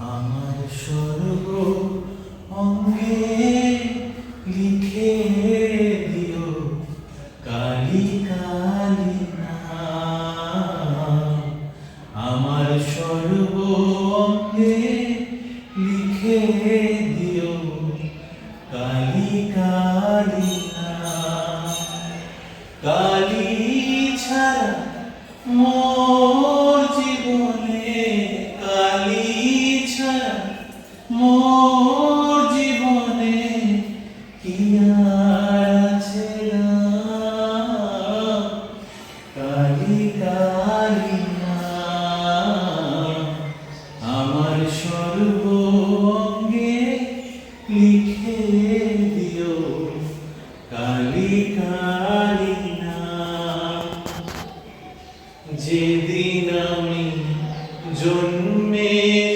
আমার সর্ব অঙ্গে লিখে দিও, কালি কালি আমার সর্ব অঙ্গে লিখে দিও, কালি কালি কালি ছাড়া মোর মোর জীবনে কি আর আছে কালি কালি আমার সর্ব লিখে দিও। কালি যেদিন আমি জন্মেছিলাম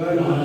Good.